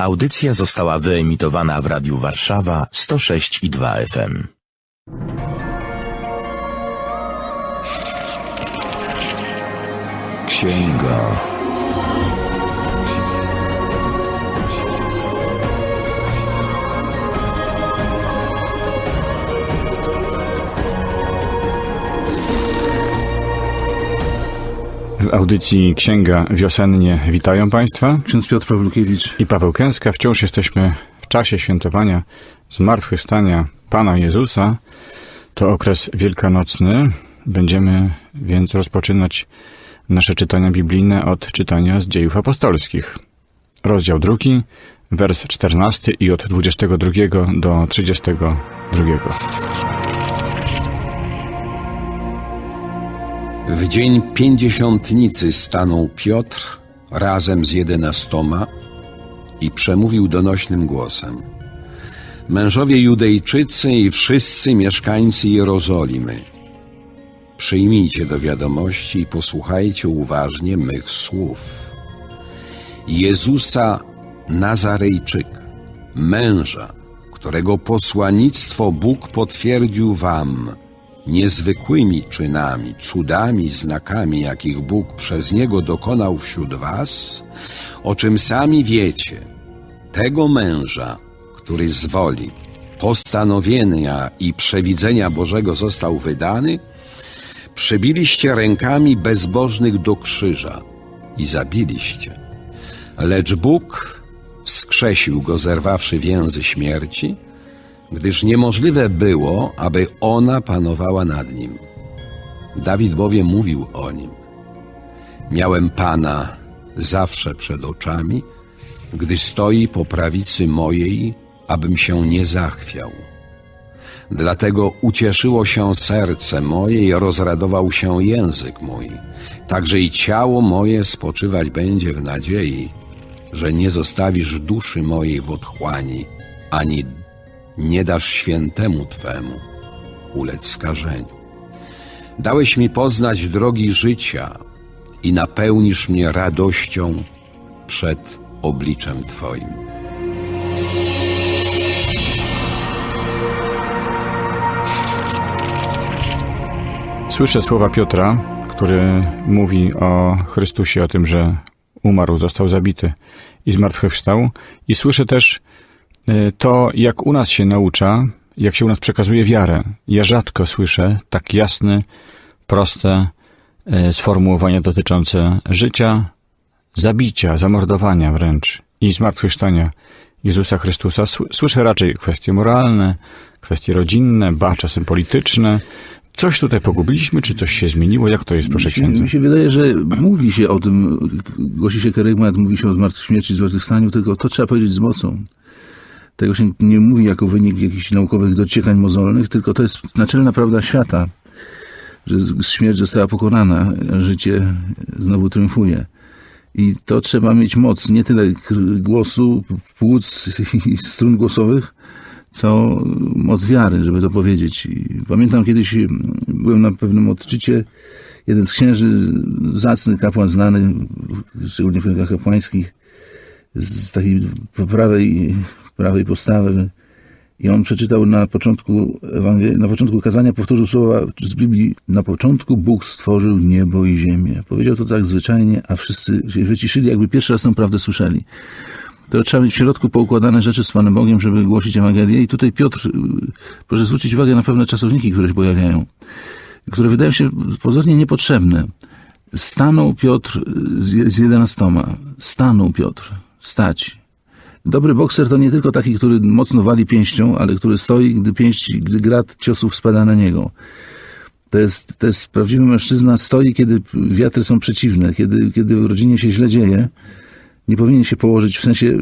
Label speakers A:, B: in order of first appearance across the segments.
A: Audycja została wyemitowana w Radiu Warszawa 106 i 2 FM. Księga.
B: W audycji Księga Wiosennie witają Państwa
C: Ksiądz Piotr Pawlukiewicz.
B: i Paweł Kęska. Wciąż jesteśmy w czasie świętowania zmartwychwstania Pana Jezusa. To okres wielkanocny. Będziemy więc rozpoczynać nasze czytania biblijne od czytania z dziejów apostolskich. Rozdział drugi, wers 14 i od 22 do 32.
D: W dzień pięćdziesiątnicy stanął Piotr razem z jedenastoma i przemówił donośnym głosem. Mężowie Judejczycy i wszyscy mieszkańcy Jerozolimy, przyjmijcie do wiadomości i posłuchajcie uważnie mych słów. Jezusa Nazarejczyka, męża, którego posłanictwo Bóg potwierdził wam – niezwykłymi czynami, cudami, znakami, jakich Bóg przez niego dokonał wśród was, o czym sami wiecie, tego męża, który z woli, postanowienia i przewidzenia Bożego został wydany, przybiliście rękami bezbożnych do krzyża i zabiliście. Lecz Bóg wskrzesił go, zerwawszy więzy śmierci, gdyż niemożliwe było, aby ona panowała nad nim. Dawid bowiem mówił o nim. Miałem Pana zawsze przed oczami, gdy stoi po prawicy mojej, abym się nie zachwiał. Dlatego ucieszyło się serce moje i rozradował się język mój. Także i ciało moje spoczywać będzie w nadziei, że nie zostawisz duszy mojej w otchłani, ani nie dasz świętemu Twemu ulec skażeniu. Dałeś mi poznać drogi życia i napełnisz mnie radością przed obliczem Twoim.
B: Słyszę słowa Piotra, który mówi o Chrystusie, o tym, że umarł, został zabity i zmartwychwstał. I słyszę też to, jak u nas się naucza, jak się u nas przekazuje wiarę. Ja rzadko słyszę tak jasne, proste e, sformułowania dotyczące życia, zabicia, zamordowania wręcz i zmartwychwstania Jezusa Chrystusa. Sły- Słyszę raczej kwestie moralne, kwestie rodzinne, ba czasem polityczne. Coś tutaj pogubiliśmy, czy coś się zmieniło? Jak to jest, proszę księdza?
C: mi się wydaje, że mówi się o tym, głosi się kerygmat, mówi się o zmartwychwstaniu, tylko to trzeba powiedzieć z mocą. Tego się nie mówi jako wynik jakichś naukowych dociekań mozolnych, tylko to jest naczelna prawda świata, że śmierć została pokonana, życie znowu triumfuje. I to trzeba mieć moc, nie tyle głosu, płuc i strun głosowych, co moc wiary, żeby to powiedzieć. I pamiętam kiedyś byłem na pewnym odczycie, jeden z księży, zacny kapłan znany, szczególnie w kręgach kapłańskich, z takiej prawej, prawej postawy. I on przeczytał na początku, na początku kazania, powtórzył słowa z Biblii, na początku Bóg stworzył niebo i ziemię. Powiedział to tak zwyczajnie, a wszyscy się wyciszyli, jakby pierwszy raz tę prawdę słyszeli to trzeba mieć w środku poukładane rzeczy z Panem Bogiem, żeby głosić Ewangelię. I tutaj Piotr, y, proszę zwrócić uwagę na pewne czasowniki, które się pojawiają, które wydają się pozornie niepotrzebne. Stanął Piotr z z jedenastoma. Stanął Piotr. Stać. Dobry bokser to nie tylko taki, który mocno wali pięścią, ale który stoi, gdy pięść, gdy grat ciosów spada na niego. To jest, to jest prawdziwy mężczyzna, stoi, kiedy wiatry są przeciwne, kiedy, kiedy w rodzinie się źle dzieje nie powinien się położyć w sensie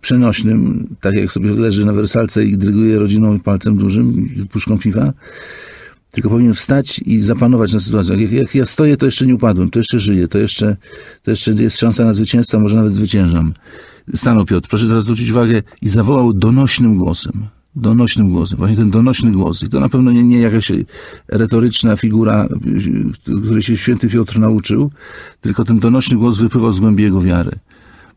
C: przenośnym, tak jak sobie leży na wersalce i dryguje rodziną palcem dużym, puszką piwa, tylko powinien wstać i zapanować na sytuację. Jak, jak ja stoję, to jeszcze nie upadłem, to jeszcze żyję, to jeszcze, to jeszcze jest szansa na zwycięstwo, może nawet zwyciężam. Stanął Piotr, proszę teraz zwrócić uwagę, i zawołał donośnym głosem. Donośnym głosem, właśnie ten donośny głos. I to na pewno nie, nie jakaś retoryczna figura, której się święty Piotr nauczył, tylko ten donośny głos wypływał z głębi jego wiary.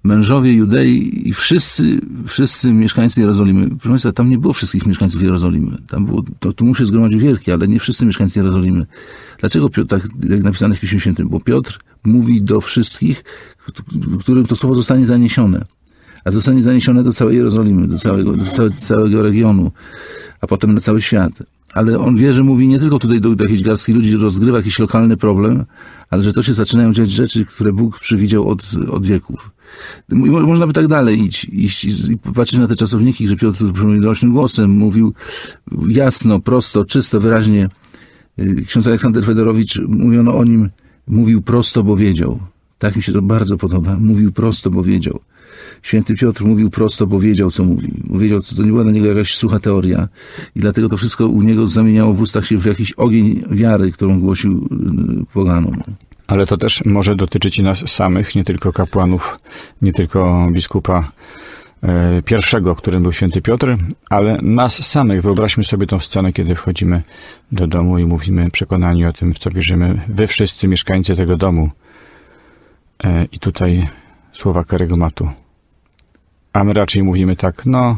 C: mężowie Judei i wszyscy, wszyscy mieszkańcy Jerozolimy. Proszę Państwa, tam nie było wszystkich mieszkańców Jerozolimy. Tam było, to tłum się zgromadził wielki, ale nie wszyscy mieszkańcy Jerozolimy. Dlaczego Piotr, tak jak napisane w Piśmie Świętym? Bo Piotr mówi do wszystkich, którym to słowo zostanie zaniesione. A zostanie zaniesione do całej Jerozolimy, do całego, do całe, całego regionu, a potem na cały świat. Ale on wie, że mówi nie tylko tutaj do, do jakiejś garstki ludzi, rozgrywa jakiś lokalny problem, ale że to się zaczynają dziać rzeczy, które Bóg przewidział od, od wieków. I mo- Można by tak dalej iść, iść i patrzeć na te czasowniki, że Piotr donośnym głosem mówił jasno, prosto, czysto, wyraźnie. Y, Ksiądz Aleksander Fedorowicz, mówiono o nim, mówił prosto, bo wiedział. Tak mi się to bardzo podoba. Mówił prosto, bo wiedział. Święty Piotr mówił prosto, bo wiedział, co mówi. Wiedział, co to nie była dla niego jakaś sucha teoria. I dlatego to wszystko u niego zamieniało w ustach się w jakiś ogień wiary, którą głosił y, poganom.
B: Ale to też może dotyczyć i nas samych, nie tylko kapłanów, nie tylko biskupa e, pierwszego, którym był święty Piotr, ale nas samych. Wyobraźmy sobie tą scenę, kiedy wchodzimy do domu i mówimy przekonani o tym, w co wierzymy. Wy wszyscy mieszkańcy tego domu. E, I tutaj słowa karygmatu. A my raczej mówimy tak, no,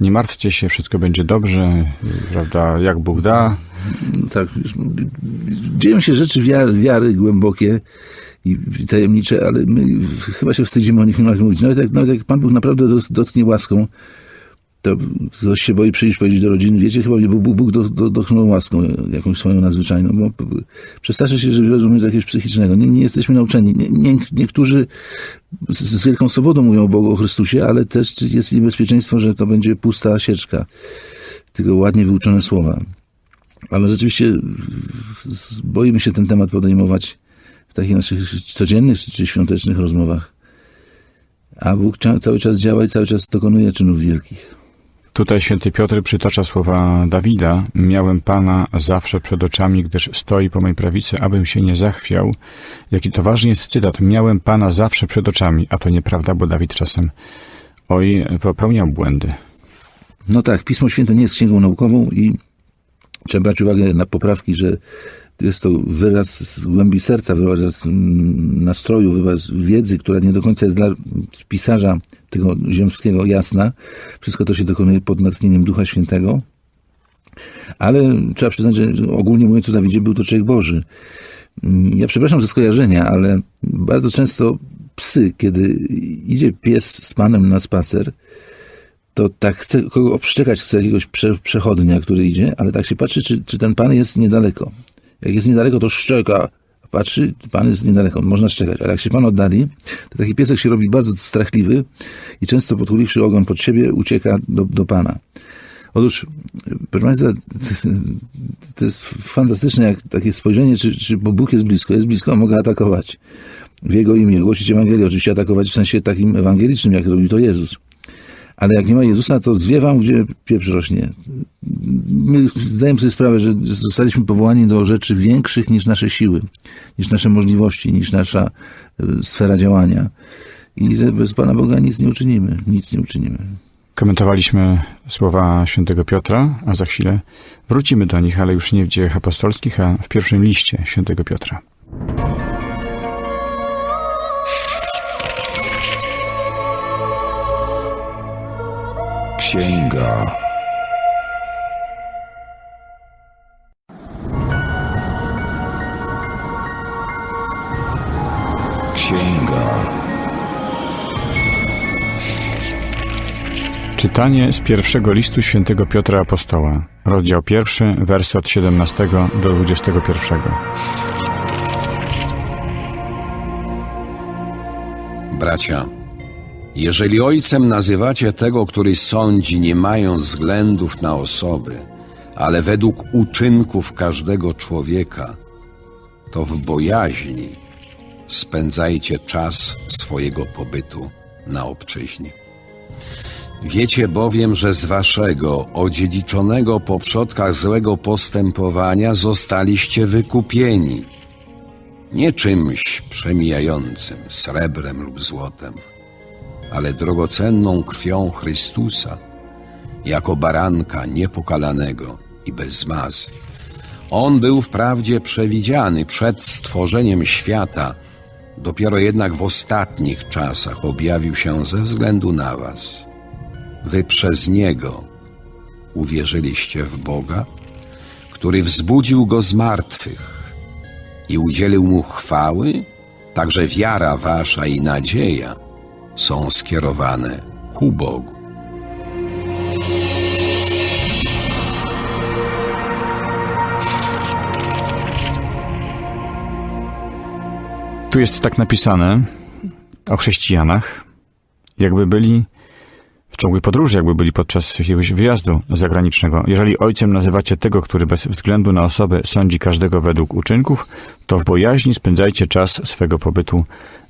B: nie martwcie się, wszystko będzie dobrze, prawda, jak Bóg da.
C: tak, dzieją się rzeczy wiary, wiary głębokie i, tajemnicze, ale my chyba się wstydzimy o nich nawet mówić. Nawet jak, nawet jak Pan Bóg naprawdę dot- dotknie łaską, to ktoś się boi przyjść powiedzieć do rodziny, wiecie, chyba mnie Bóg, Bóg do, do, łaską jakąś swoją nadzwyczajną, bo przestraszy się, że rozumie z jakiegoś psychicznego. Nie, nie jesteśmy nauczeni. Nie, nie, niektórzy z, z wielką swobodą mówią o Bogu, o Chrystusie, ale też jest niebezpieczeństwo, że to będzie pusta sieczka. Tylko ładnie wyuczone słowa. Ale rzeczywiście boimy się ten temat podejmować w takich naszych codziennych czy świątecznych rozmowach. A Bóg cały czas działa i cały czas dokonuje czynów wielkich.
B: Tutaj święty Piotr przytacza słowa Dawida. Miałem Pana zawsze przed oczami, gdyż stoi po mojej prawicy, abym się nie zachwiał. Jaki to ważny jest cytat. Miałem Pana zawsze przed oczami. A to nieprawda, bo Dawid czasem oj, popełniał błędy.
C: No tak, Pismo Święte nie jest księgą naukową i trzeba brać uwagę na poprawki, że jest to wyraz z głębi serca, wyraz nastroju, wyraz wiedzy, która nie do końca jest dla pisarza tego ziemskiego jasna. Wszystko to się dokonuje pod natchnieniem Ducha Świętego. Ale trzeba przyznać, że ogólnie mówiąc o Dawidzie, był to człowiek Boży. Ja przepraszam za skojarzenia, ale bardzo często psy, kiedy idzie pies z panem na spacer, to tak chce kogo obszczekać, chce jakiegoś prze, przechodnia, który idzie, ale tak się patrzy, czy, czy ten pan jest niedaleko. Jak jest niedaleko, to szczeka. Patrzy, pan jest niedaleko, można szczekać, ale jak się pan oddali, to taki piesek się robi bardzo strachliwy i często podchuliwszy ogon pod siebie, ucieka do, do pana. Otóż, proszę Państwa, to jest fantastyczne, jak takie spojrzenie, czy, czy bo Bóg jest blisko. Jest blisko, mogę atakować. W Jego imię, głosić Ewangelię, oczywiście atakować w sensie takim ewangelicznym, jak robił to Jezus. Ale jak nie ma Jezusa, to zwiewam, gdzie pieprz rośnie. My zdajemy sobie sprawę, że zostaliśmy powołani do rzeczy większych niż nasze siły, niż nasze możliwości, niż nasza y, sfera działania. I że bez Pana Boga nic nie uczynimy. Nic nie uczynimy.
B: Komentowaliśmy słowa świętego Piotra, a za chwilę wrócimy do nich, ale już nie w dziejach apostolskich, a w pierwszym liście świętego Piotra.
A: Księga. Księga.
B: Czytanie z pierwszego listu świętego Piotra Apostoła, rozdział pierwszy, wersy od 17 do 21.
D: Bracia, jeżeli ojcem nazywacie tego, który sądzi, nie mając względów na osoby, ale według uczynków każdego człowieka, to w bojaźni spędzajcie czas swojego pobytu na obczyźnie. Wiecie bowiem, że z waszego odziedziczonego po przodkach złego postępowania zostaliście wykupieni – nie czymś przemijającym, srebrem lub złotem, ale drogocenną krwią Chrystusa, jako baranka niepokalanego i bez zmazy. On był wprawdzie przewidziany przed stworzeniem świata Dopiero jednak w ostatnich czasach objawił się ze względu na was. Wy przez Niego uwierzyliście w Boga, który wzbudził Go z martwych i udzielił Mu chwały, także wiara wasza i nadzieja są skierowane ku Bogu.
B: Tu jest tak napisane o chrześcijanach, jakby byli w ciągłej podróży, jakby byli podczas jakiegoś wyjazdu zagranicznego. Jeżeli ojcem nazywacie tego, który bez względu na osobę sądzi każdego według uczynków, to w bojaźni spędzajcie czas swego pobytu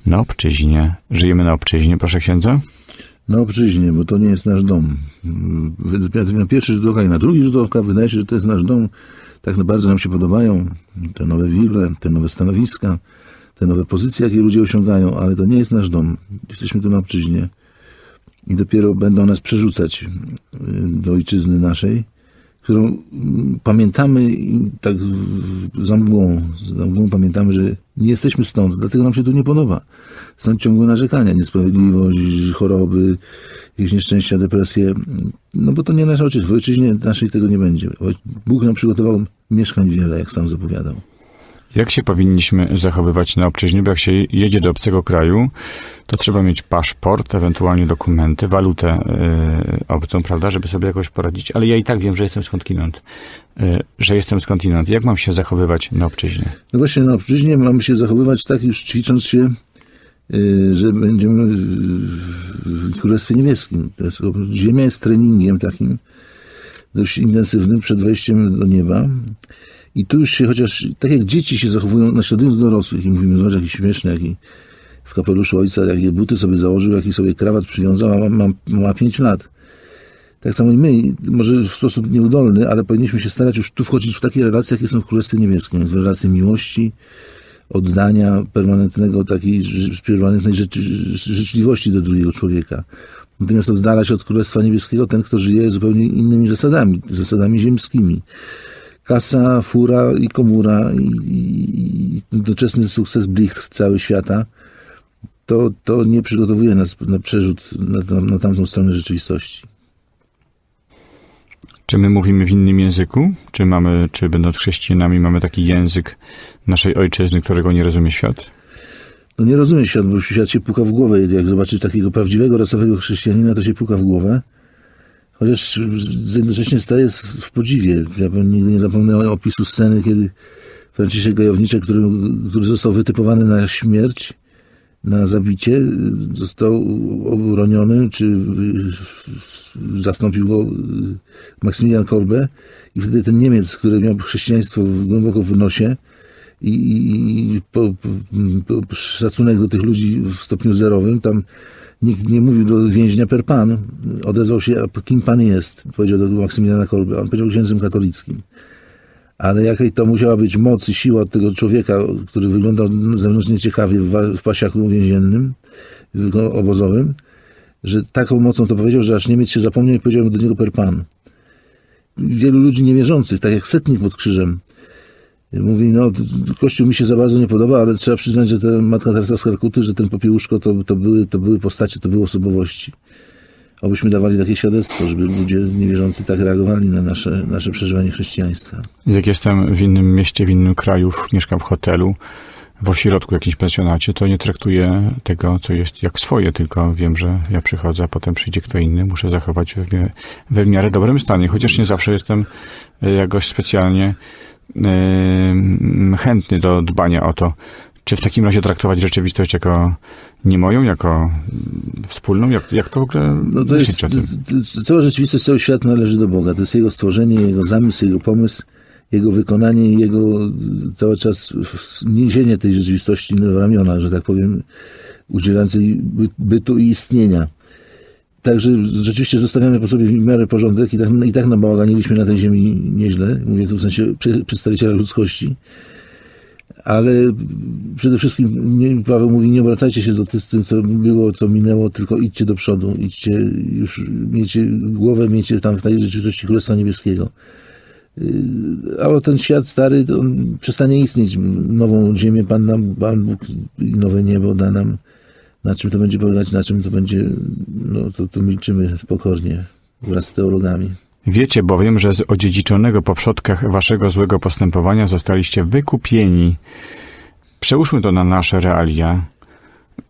B: na obczyźnie. Żyjemy na obczyźnie, proszę księdza?
C: Na obczyźnie, bo to nie jest nasz dom. Na pierwszy rzut oka i na drugi rzut oka wydaje się, że to jest nasz dom. Tak bardzo nam się podobają te nowe wille, te nowe stanowiska, te nowe pozycje, jakie ludzie osiągają, ale to nie jest nasz dom. Jesteśmy tu na obczyźnie i dopiero będą nas przerzucać y, do ojczyzny naszej, którą mm, pamiętamy i tak za mgłą, za mgłą pamiętamy, że nie jesteśmy stąd, dlatego nam się tu nie podoba. Stąd ciągłe narzekania, niesprawiedliwość, choroby, jakieś nieszczęścia, depresje, no bo to nie nasza ojczyzna. W ojczyźnie naszej tego nie będzie. Bóg nam przygotował mieszkań wiele, jak sam zapowiadał.
B: Jak się powinniśmy zachowywać na obczyźnie? Bo jak się jedzie do obcego kraju, to trzeba mieć paszport, ewentualnie dokumenty, walutę y, obcą, prawda, żeby sobie jakoś poradzić. Ale ja i tak wiem, że jestem skądinąd. Y, że jestem skądinąd. Jak mam się zachowywać na obczyźnie?
C: No właśnie na obczyźnie mamy się zachowywać tak, już ćwicząc się, y, że będziemy w Królestwie Niebieskim. Jest, ziemia jest treningiem takim dość intensywnym przed wejściem do nieba. I tu już się chociaż, tak jak dzieci się zachowują, naśladując dorosłych i mówimy, zobacz jaki śmieszny, jaki w kapeluszu ojca, jakie buty sobie założył, jaki sobie krawat przywiązał, a ma, ma, ma 5 lat. Tak samo i my, może w sposób nieudolny, ale powinniśmy się starać już tu wchodzić w takie relacje, jakie są w Królestwie Niebieskim. W relacje miłości, oddania, permanentnego takiej permanentnej życzliwości do drugiego człowieka. Natomiast oddala się od Królestwa Niebieskiego ten, kto żyje zupełnie innymi zasadami, zasadami ziemskimi. Kasa, fura i komura i, i, i doczesny sukces blichtr cały świata to, to nie przygotowuje nas na przerzut na, tam, na tamtą stronę rzeczywistości.
B: Czy my mówimy w innym języku? Czy mamy, czy będąc chrześcijanami, mamy taki język naszej ojczyzny, którego nie rozumie świat?
C: No nie rozumie świat, bo świat się puka w głowę. Jak zobaczysz takiego prawdziwego, rasowego chrześcijanina, to się puka w głowę. Chociaż jednocześnie staje w podziwie. Ja bym nigdy nie zapomnę opisu sceny, kiedy Franciszek Gajowniczek, który, który został wytypowany na śmierć, na zabicie, został uroniony, czy zastąpił go y, Maksymilian Kolbe i wtedy ten Niemiec, który miał chrześcijaństwo głęboko w nosie, i, i, i po, po, po, szacunek do tych ludzi w stopniu zerowym. Tam nikt nie mówił do więźnia per pan. Odezwał się, kim pan jest? Powiedział do Maksymiliana Kolbe. On powiedział księdzem katolickim. Ale jakiej to musiała być moc i siła od tego człowieka, który wyglądał na zewnątrz nieciekawie w, w pasiaku więziennym, obozowym, że taką mocą to powiedział, że aż Niemiec się zapomniał i powiedział do niego per pan. Wielu ludzi niewierzących, tak jak setnik pod krzyżem, Mówi, no, Kościół mi się za bardzo nie podoba, ale trzeba przyznać, że ta Matka Teresa z Kalkuty, że ten popiełuszko to, to, były, to były postacie, to były osobowości. Obyśmy dawali takie świadectwo, żeby ludzie niewierzący tak reagowali na nasze, nasze przeżywanie chrześcijaństwa.
B: Jak jestem w innym mieście, w innym kraju, mieszkam w hotelu, w ośrodku, jakimś pensjonacie, to nie traktuję tego, co jest jak swoje, tylko wiem, że ja przychodzę, a potem przyjdzie kto inny, muszę zachować we, w miarę- dobrym stanie, chociaż nie zawsze jestem e, jakoś specjalnie chętny do dbania o to, czy w takim razie traktować rzeczywistość jako nie moją, jako wspólną, jak, jak to w ogóle
C: No to jest, cała rzeczywistość, cały świat należy do Boga. To jest Jego stworzenie, Jego zamysł, Jego pomysł, Jego wykonanie i Jego cały czas niesienie tej rzeczywistości w ramiona, że tak powiem, udzielającej by- bytu i istnienia. Także rzeczywiście zostawiamy po sobie w miarę porządek i tak, i tak nabałaganiliśmy na tej ziemi nieźle. Mówię tu w sensie przedstawiciela ludzkości. Ale przede wszystkim nie, Paweł mówi, nie obracajcie się z tym, co było, co minęło, tylko idźcie do przodu, idźcie, już miejcie głowę, miejcie tam w tej rzeczywistości Królestwa Niebieskiego. Y, A ten świat stary, on przestanie istnieć. Nową ziemię Pan nam, Pan Bóg i nowe niebo da nam. Na czym to będzie polegać, na czym to będzie, no to, to milczymy pokornie wraz z teologami.
B: Wiecie bowiem, że z odziedziczonego po przodkach waszego złego postępowania zostaliście wykupieni. Przełóżmy to na nasze realia.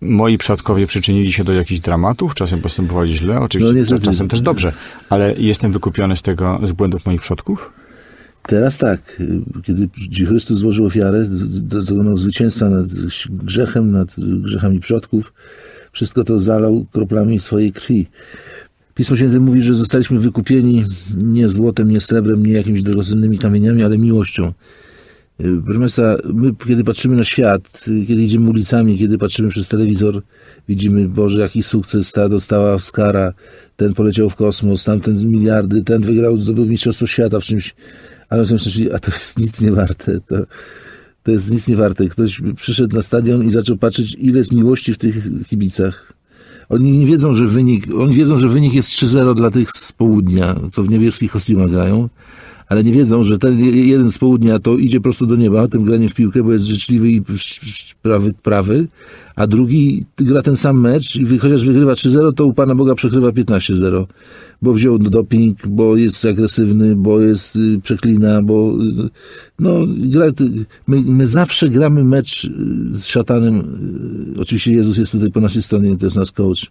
B: Moi przodkowie przyczynili się do jakichś dramatów, czasem postępowali źle, oczywiście
C: No
B: czasem też dobrze, ale jestem wykupiony z tego, z błędów moich przodków?
C: Teraz tak, kiedy Chrystus złożył ofiarę, dokonał zwycięstwa nad grzechem, nad grzechami przodków, wszystko to zalał kroplami swojej krwi. Pismo Święte mówi, że zostaliśmy wykupieni nie złotem, nie srebrem, nie jakimiś drogocennymi kamieniami, ale miłością. Proszę Państwa, my kiedy patrzymy na świat, kiedy idziemy ulicami, kiedy patrzymy przez telewizor, widzimy, Boże, jaki sukces ta dostała Oscara, ten poleciał w kosmos, tamten miliardy, ten wygrał, zdobył Mistrzostwo Świata w czymś, ale myślę, a to jest nic nie warte, to, to jest nic nie warte. Ktoś przyszedł na stadion i zaczął patrzeć, ile jest miłości w tych kibicach. Oni nie wiedzą, że wynik, oni wiedzą, że wynik jest 3-0 dla tych z południa, co w niebieskich kostiumach grają, ale nie wiedzą, że ten jeden z południa to idzie prosto do nieba, tym graniem w piłkę, bo jest życzliwy i prawy, prawy, a drugi gra ten sam mecz i chociaż wygrywa 3-0, to u Pana Boga przegrywa 15-0, bo wziął doping, bo jest agresywny, bo jest y, przeklina, bo y, no, gra, my, my zawsze gramy mecz y, z szatanem, oczywiście Jezus jest tutaj po naszej stronie, to jest nasz coach,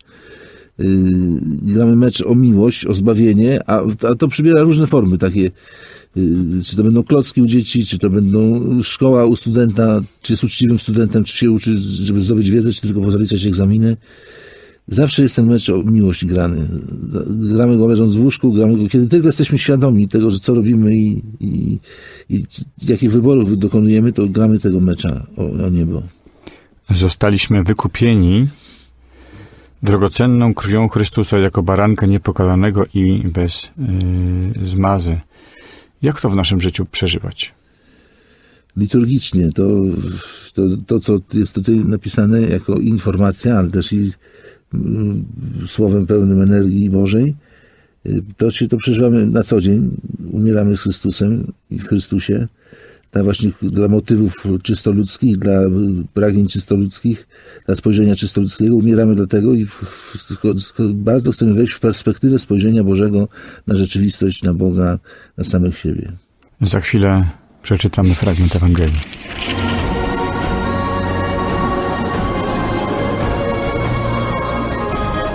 C: gramy mecz o miłość, o zbawienie, a, a to przybiera różne formy takie. yy, Czy to będą klocki u dzieci, czy to będą szkoła u studenta, czy jest uczciwym studentem, czy się uczy, żeby zdobyć wiedzę, czy tylko pozaliczać egzaminy. Zawsze jest ten mecz o miłość grany. Gramy go leżąc w łóżku, gramy go, kiedy tylko jesteśmy świadomi tego, że co robimy i, i, i jakich wyborów dokonujemy, to gramy tego mecza o, o niebo.
B: Zostaliśmy wykupieni drogocenną krwią Chrystusa jako baranka niepokalanego i bez yy, zmazy. Jak to w naszym życiu przeżywać?
C: liturgicznie. To, to, to, co jest tutaj napisane jako informacja, ale też i mm, słowem pełnym energii Bożej, y, to się to przeżywamy na co dzień. Umieramy z Chrystusem i w Chrystusie. Dla właśnie dla motywów czysto ludzkich, dla pragnień czysto ludzkich, dla spojrzenia czysto ludzkiego. Umieramy dlatego i w, w, w, bardzo chcemy wejść w perspektywę spojrzenia Bożego na rzeczywistość, na Boga, na samych siebie.
B: Za chwilę przeczytamy fragment Ewangelii.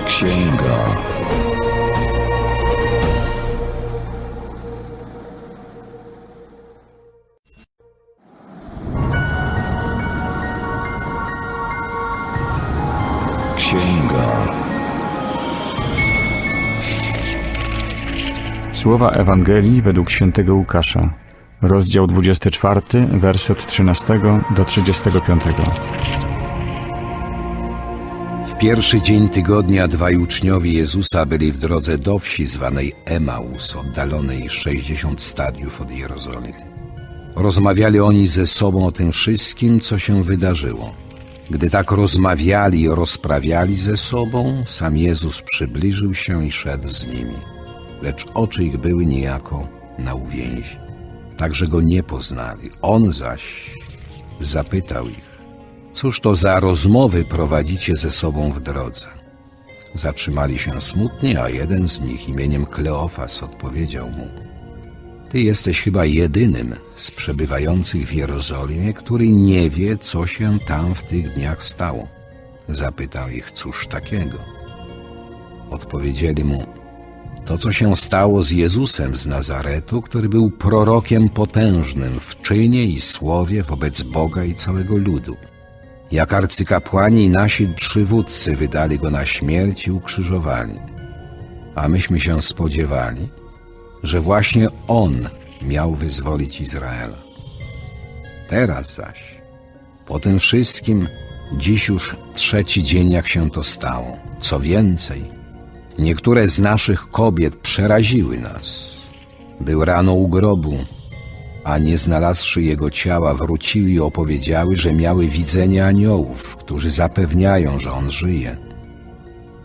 A: Księga. Księga.
B: Słowa Ewangelii według świętego Łukasza. Rozdział 24, werset od 13 do 35.
D: W pierwszy dzień tygodnia dwaj uczniowie Jezusa byli w drodze do wsi zwanej Emaus, oddalonej 60 stadiów od Jerozolimy. Rozmawiali oni ze sobą o tym wszystkim, co się wydarzyło. Gdy tak rozmawiali i rozprawiali ze sobą, sam Jezus przybliżył się i szedł z nimi. Lecz oczy ich były niejako na uwięzi. Także go nie poznali. On zaś zapytał ich, Cóż to za rozmowy prowadzicie ze sobą w drodze? Zatrzymali się smutnie, a jeden z nich imieniem Kleofas odpowiedział mu Ty jesteś chyba jedynym z przebywających w Jerozolimie, który nie wie, co się tam w tych dniach stało. Zapytał ich, cóż takiego? Odpowiedzieli mu, to, co się stało z Jezusem z Nazaretu, który był prorokiem potężnym w czynie i słowie wobec Boga i całego ludu. Jak arcykapłani i nasi przywódcy wydali go na śmierć i ukrzyżowali. A myśmy się spodziewali, że właśnie on miał wyzwolić Izraela. Teraz zaś, po tym wszystkim, dziś już trzeci dzień, jak się to stało. Co więcej, niektóre z naszych kobiet przeraziły nas. Był rano u grobu, a nie znalazłszy jego ciała, wróciły i opowiedziały, że miały widzenie aniołów, którzy zapewniają, że on żyje.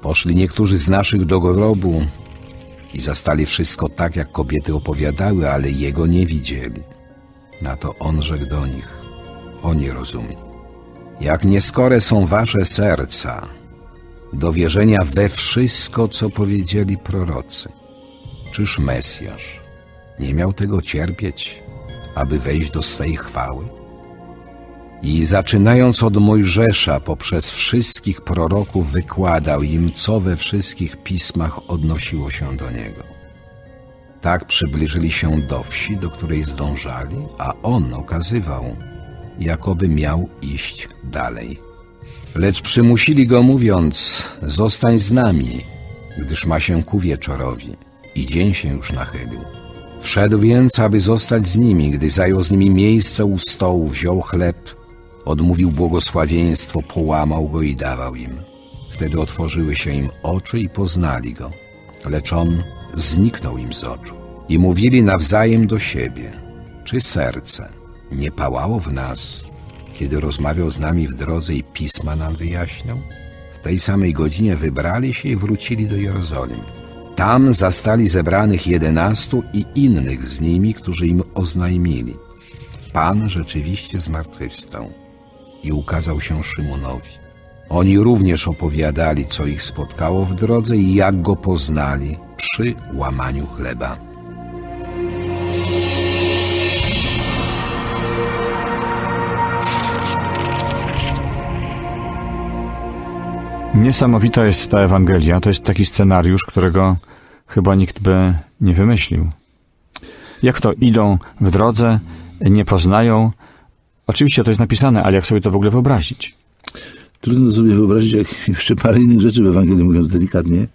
D: Poszli niektórzy z naszych do grobu i zastali wszystko tak, jak kobiety opowiadały, ale jego nie widzieli. Na to on rzekł do nich: Oni rozumni. Jak nieskore są wasze serca do wierzenia we wszystko, co powiedzieli prorocy. Czyż Mesjasz nie miał tego cierpieć, aby wejść do swej chwały? I zaczynając od Mojżesza, poprzez wszystkich proroków wykładał im, co we wszystkich pismach odnosiło się do niego. Tak przybliżyli się do wsi, do której zdążali, a on okazywał, jakoby miał iść dalej. Lecz przymusili go mówiąc, zostań z nami, gdyż ma się ku wieczorowi i dzień się już nachylił. Wszedł więc, aby zostać z nimi, gdy zajął z nimi miejsce u stołu, wziął chleb, odmówił błogosławieństwo, połamał go i dawał im. Wtedy otworzyły się im oczy i poznali go, lecz on zniknął im z oczu. I mówili nawzajem do siebie, czy serce nie pałało w nas, kiedy rozmawiał z nami w drodze i pisma nam wyjaśniał? W tej samej godzinie wybrali się i wrócili do Jerozolimy. Tam zastali zebranych jedenastu i innych z nimi, którzy im oznajmili. Pan rzeczywiście zmartwychwstał i ukazał się Szymonowi. Oni również opowiadali, co ich spotkało w drodze i jak go poznali przy łamaniu chleba.
B: Niesamowita jest ta Ewangelia. To jest taki scenariusz, którego chyba nikt by nie wymyślił. Jak to idą w drodze, nie poznają. Oczywiście to jest napisane, ale jak sobie to w ogóle wyobrazić?
C: Trudno sobie wyobrazić, jak jeszcze parę innych rzeczy w Ewangelii, mówiąc delikatnie.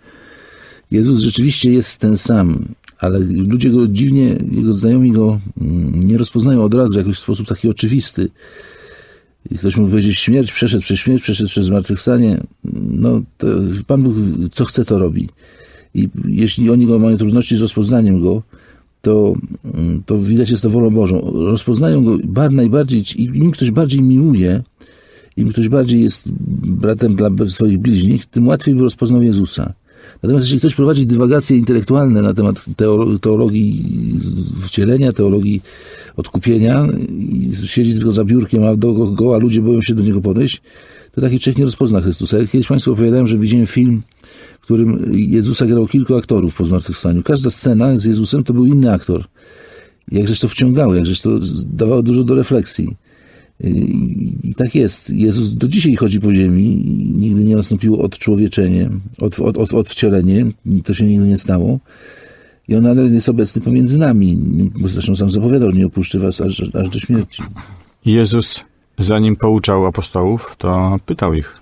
C: Jezus rzeczywiście jest ten sam, ale ludzie go dziwnie, jego znajomi go mm, nie rozpoznają od razu w jakiś sposób taki oczywisty. I ktoś mógł powiedzieć, śmierć przeszedł przez śmierć, przeszedł przez zmartwychwstanie. No, to Pan Bóg co chce, to robi. I jeśli oni go mają trudności z rozpoznaniem go, to, to widać jest to wolą Bożą. Rozpoznają go bar, najbardziej, im ktoś bardziej miłuje, im ktoś bardziej jest bratem dla swoich bliźnich, tym łatwiej by rozpoznał Jezusa. Natomiast jeśli ktoś prowadzi dywagacje intelektualne na temat teolo- teologii wcielenia, teologii odkupienia i siedzi tylko za biurkiem, a dookoła ludzie boją się do niego podejść, to taki człowiek nie rozpozna Chrystusa. Ja kiedyś Państwu opowiadałem, że widziałem film, w którym Jezusa grał kilku aktorów po zmartwychwstaniu. Każda scena z Jezusem to był inny aktor. Jakżeś to wciągało, jakżeś to dawało dużo do refleksji. I, tak jest. Jezus do dzisiaj chodzi po ziemi. Nigdy nie nastąpiło odczłowieczenie, od, od, od, odwcielenie. To się nigdy nie stało. I on nadal jest obecny pomiędzy nami. Bo zresztą sam zapowiadał, nie opuszczy was aż, aż do śmierci.
B: Jezus, zanim pouczał apostołów, to pytał ich.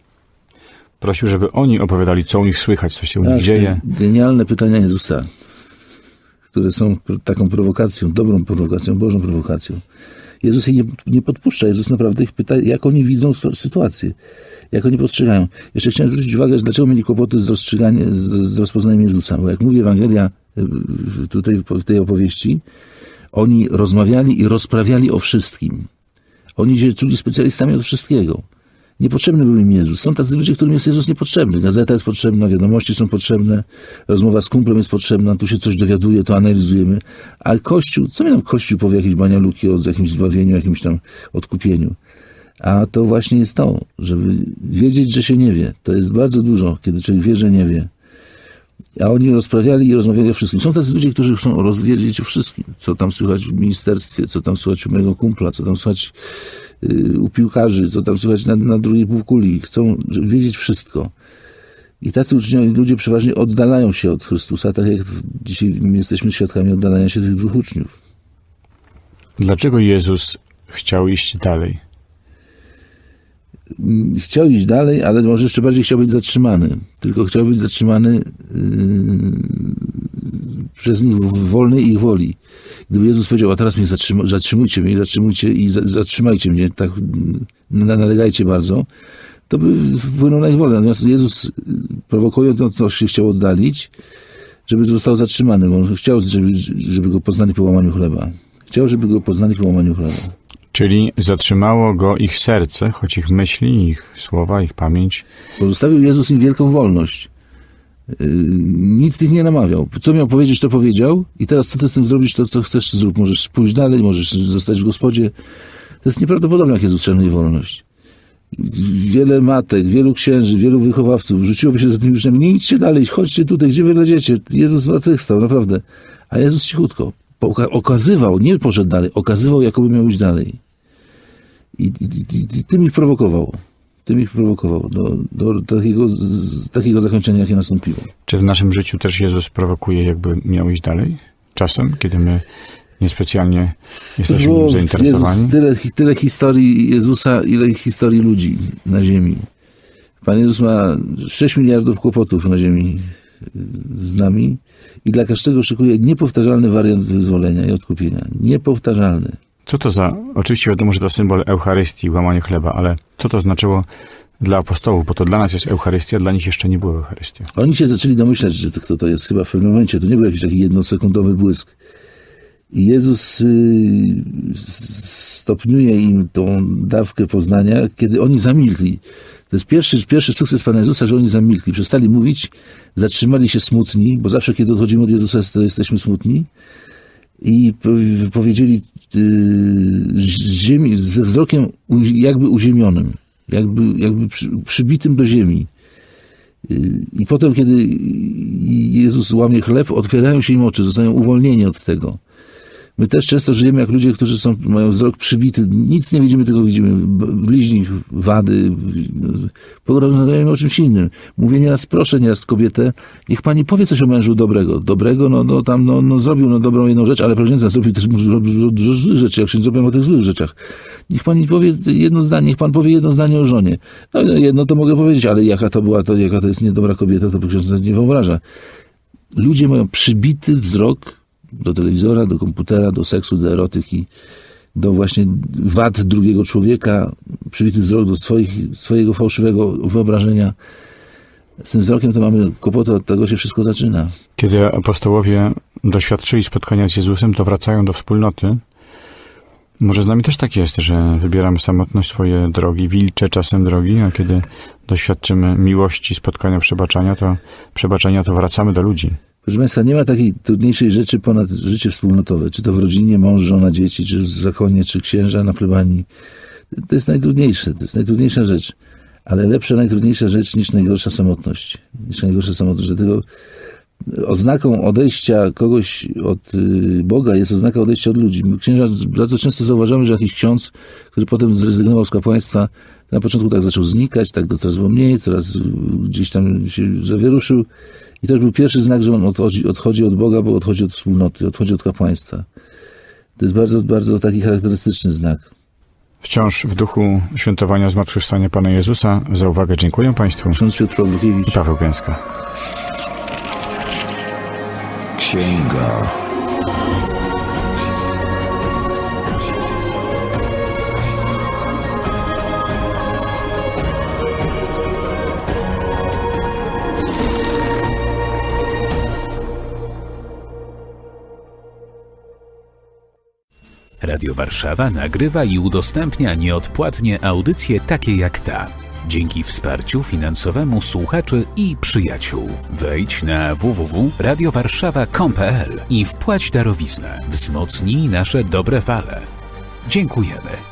B: Prosił, żeby oni opowiadali, co u nich słychać, co się u nich
C: Ach,
B: dzieje.
C: Genialne pytania Jezusa, które są taką prowokacją, dobrą prowokacją, Bożą prowokacją. Jezus jej nie, nie podpuszcza. Jezus naprawdę ich pyta, jak oni widzą sy- sytuację, jak oni postrzegają. Jeszcze chciałem zwrócić uwagę, że dlaczego mieli kłopoty z, rozstrzyganiem, z, z rozpoznaniem Jezusa. Bo jak mówi Ewangelia y, tutaj w tej opowieści, oni rozmawiali i rozprawiali o wszystkim. Oni się czuli specjalistami od wszystkiego. Niepotrzebny był im Jezus. Są tacy ludzie, którym jest Jezus niepotrzebny. Gazeta jest potrzebna, wiadomości są potrzebne, rozmowa z kumplem jest potrzebna, tu się coś dowiaduje, to analizujemy. A Kościół, co mi tam Kościół powie jakieś banialuki o jakimś zbawieniu, jakimś tam odkupieniu? A to właśnie jest to, żeby wiedzieć, że się nie wie. To jest bardzo dużo, kiedy człowiek wie, że nie wie. A oni rozprawiali i rozmawiali o wszystkim. Są tacy ludzie, którzy chcą rozwiedzieć o wszystkim. Co tam słychać w ministerstwie, co tam słychać u mojego kumpla, co tam słychać y, u piłkarzy, co tam słychać na, na drugiej półkuli. Chcą wiedzieć wszystko. I tacy uczniowie, ludzie przeważnie oddalają się od Chrystusa, tak jak dzisiaj my jesteśmy świadkami oddalania się tych dwóch uczniów.
B: Dlaczego Jezus chciał iść dalej?
C: Chciał iść dalej, ale może jeszcze bardziej chciał być zatrzymany. Tylko chciał być zatrzymany yy, przez nich w wolnej ich woli. Gdyby Jezus powiedział, a teraz mnie zatrzyma, zatrzymujcie mnie, zatrzymujcie i za, zatrzymajcie mnie, tak na- nalegajcie bardzo, to by wpłynął na ich wolę. Natomiast Jezus yy, prowokując to, co się chciał oddalić, żeby został zatrzymany, on chciał, żeby, żeby go poznali po łamaniu chleba. Chciał, żeby go poznali po łamaniu chleba.
B: Czyli zatrzymało go ich serce, choć ich myśli, ich słowa, ich pamięć.
C: Pozostawił Jezus im wielką wolność. Yy, Nic ich nie namawiał. Co miał powiedzieć, to powiedział i teraz co ty z tym zrobisz, to co chcesz zrób. Możesz pójść dalej, możesz zostać w gospodzie. To jest nieprawdopodobne, jak Jezus szanuje wolność. Wiele matek, wielu księży, wielu wychowawców rzuciłoby się za tymi uczniami. Nie idźcie dalej, chodźcie tutaj, gdzie wy ledziecie. Jezus zmartwychwstał, naprawdę. A Jezus cichutko okazywał, nie poszedł dalej, okazywał, jakoby miał iść dalej. I, i, i, i tym ich prowokował. Tym ich prowokował do, do takiego, z, z, takiego zakończenia, jakie nastąpiło.
B: Czy w naszym życiu też Jezus prowokuje, jakby miał iść dalej? Czasem, kiedy my niespecjalnie jesteśmy
C: w
B: zainteresowani?
C: Jezus, tyle, tyle historii Jezusa, ile historii ludzi na ziemi. Pan Jezus ma 6 miliardów kłopotów na ziemi z nami i dla każdego szykuje niepowtarzalny wariant wyzwolenia i odkupienia. Niepowtarzalny.
B: Co to za, oczywiście wiadomo, że to symbol Eucharystii, łamanie chleba, ale co to znaczyło dla apostołów, bo to dla nas jest Eucharystia, dla nich jeszcze nie była Eucharystia.
C: Oni się zaczęli domyślać, że to, kto to jest chyba w pewnym momencie. To nie był jakiś taki jednosekundowy błysk. I Jezus y, stopniuje im tą dawkę poznania, kiedy oni zamilkli. To jest pierwszy, pierwszy sukces Pana Jezusa, że oni zamilkli. Przestali mówić, zatrzymali się smutni, bo zawsze, kiedy odchodzimy od Jezusa, to jesteśmy smutni. I po- powiedzieli y, z ziemi, ze wzrokiem jakby uziemionym, jakby, jakby przy, przybitym do ziemi. I potem, kiedy Jezus łamie chleb, otwierają się im oczy, zostają uwolnieni od tego. My też często żyjemy jak ludzie, którzy są, mają wzrok przybity, nic nie widzimy, tylko widzimy bliźnich, wady, porozmawiajmy o czymś innym. Mówię nieraz, proszę nieraz kobietę, niech pani powie coś o mężu dobrego. Dobrego, no, no tam, no, no zrobił no, dobrą jedną rzecz, ale proszę nie zrobił też dużo, złych rzeczy, jak się zrobią o tych złych rzeczach. Niech pani powie jedno zdanie, niech pan powie jedno zdanie o żonie. No no, jedno to mogę powiedzieć, ale jaka to była, to jaka to jest niedobra kobieta, to ksiądz nie wyobraża. Ludzie mają przybity wzrok do telewizora, do komputera, do seksu, do erotyki, do właśnie wad drugiego człowieka, przybity wzrok do swoich, swojego fałszywego wyobrażenia. Z tym wzrokiem to mamy kłopoty, od tego się wszystko zaczyna.
B: Kiedy apostołowie doświadczyli spotkania z Jezusem, to wracają do wspólnoty. Może z nami też tak jest, że wybieramy samotność swoje drogi, wilcze czasem drogi, a kiedy doświadczymy miłości, spotkania, przebaczenia, to przebaczenia, to wracamy do ludzi.
C: Proszę Państwa, nie ma takiej trudniejszej rzeczy ponad życie wspólnotowe. Czy to w rodzinie, mąż, żona, dzieci, czy w zakonie, czy księża na plebanii. To jest najtrudniejsze, to jest najtrudniejsza rzecz. Ale lepsza, najtrudniejsza rzecz niż najgorsza samotność. Niż najgorsza samotność. Dlatego oznaką odejścia kogoś od y, Boga jest oznaka odejścia od ludzi. Księża bardzo często zauważamy, że jakiś ksiądz, który potem zrezygnował z kapłaństwa, na początku tak zaczął znikać, tak go coraz było mniej, coraz gdzieś tam się zawieruszył. I to już był pierwszy znak, że on odchodzi, odchodzi od Boga, bo odchodzi od wspólnoty, odchodzi od kapłaństwa. To jest bardzo, bardzo taki charakterystyczny znak.
B: Wciąż w duchu świętowania zmartwychwstania Pana Jezusa za uwagę dziękuję Państwu.
C: Ksiądz Piotr Pawlukiewicz.
B: I Paweł Gęska.
A: Księga.
E: Radio Warszawa nagrywa i udostępnia nieodpłatnie audycje takie jak ta. Dzięki wsparciu finansowemu słuchaczy i przyjaciół. Wejdź na www.radiowarszawa.com.pl i wpłać darowiznę. Wzmocnij nasze dobre fale. Dziękujemy.